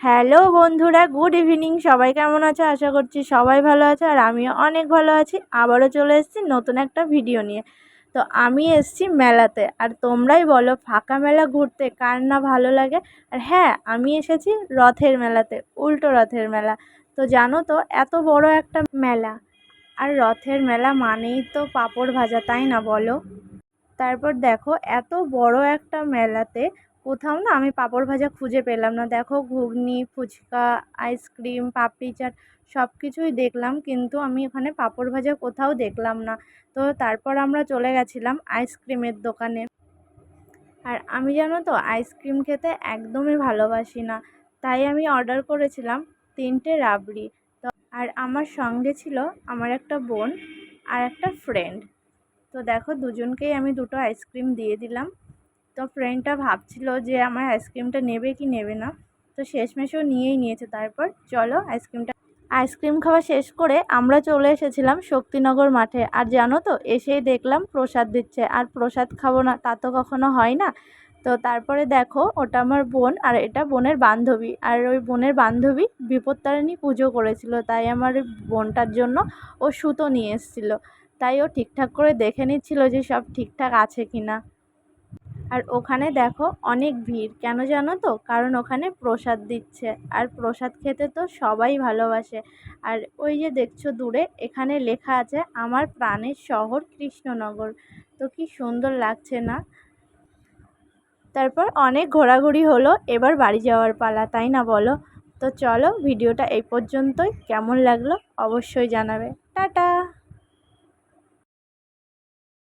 Hello বন্ধুরা, good evening. সবাই কেমন আছো? আশা করছি সবাই ভালো আছে আর আমিও অনেক ভালো আছি। আবারও চলে এসেছি নতুন একটা ভিডিও নিয়ে। তো আমি এসেছি মেলাতে। আর তোমরাই বলো, ফাঁকা মেলা ঘুরতে কার না ভালো লাগে? আর হ্যাঁ আমি এসেছি রথের মেলাতে, উল্টো রথের মেলা। তো জানো তো, এত বড় একটা মেলা। আর রথের মেলা মানেই তো পাঁপড় ভাজা, তাই না বলো? তারপর দেখো, এত বড় একটা মেলাতে কোথাও না আমি পাঁপড় ভাজা খুঁজে পেলাম না। দেখো ঘুগনি, ফুচকা, আইসক্রিম, পাপড়ি চাট সব কিছুই দেখলাম কিন্তু আমি ওখানে পাঁপড় ভাজা কোথাও দেখলাম না। তো তারপর আমরা চলে গেছিলাম আইসক্রিমের দোকানে। আর আমি জানো তো আইসক্রিম খেতে একদমই ভালোবাসি না। তাই আমি অর্ডার করেছিলাম তিনটে রাবড়ি। তো আর আমার সঙ্গে ছিল আমার একটা বোন আর একটা ফ্রেন্ড। তো দেখো দুজনকেই আমি দুটো আইসক্রিম দিয়ে দিলাম। তো ফ্রেন্ডটা ভাবছিল যে আমার আইসক্রিমটা নেবে কি নেবে না। তো শেষমেশেও নিয়েই নিয়েছে। তারপর চলো আইসক্রিমটা আইসক্রিম খাওয়া শেষ করে আমরা চলে এসেছিলাম শক্তিনগর মাঠে। আর জানো তো, এসেই দেখলাম প্রসাদ দিচ্ছে। আর প্রসাদ খাব না, তা তো কখনো হয় না। তো তারপরে দেখো, ওটা আমার বোন আর এটা বোনের বান্ধবী। আর ওই বোনের বান্ধবী বিপত্তারিণী পুজো করেছিল। তাই আমার বোনটার জন্য ও সুতো নিয়ে এসেছিল। তাই ও ঠিকঠাক করে দেখে নিচ্ছিল যে সব ঠিকঠাক আছে কি না আর ওখানে দেখো অনেক ভিড়। কেন জানো তো? কারণ ওখানে প্রসাদ দিচ্ছে। আর প্রসাদ খেতে তো সবাই ভালোবাসে। আর ওই যে দেখছ দূরে, এখানে লেখা আছে, আমার প্রাণের শহর কৃষ্ণনগর। তো কি সুন্দর লাগছে না? তারপর অনেক ঘোরাঘুরি হলো, এবার বাড়ি যাওয়ার পালা, তাই না বলো? তো চলো, ভিডিওটা এই পর্যন্তই। কেমন লাগল অবশ্যই জানাবে। টাটা!